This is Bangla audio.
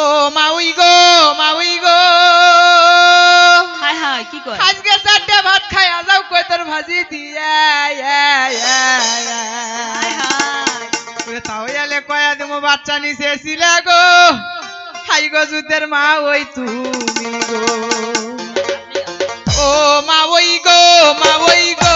ও মাউই গো মাউই গো। হায় হায় কি কয়? আজকে চারটা ভাত খাই আজাও কই তোর ভাজি দিয়া তাহলে কয়া দেবো বাচ্চা নিচে ছিল গো। হাই গো জুতের মা ওই তুমি গো। ও মা ওই গো মা ওই গো।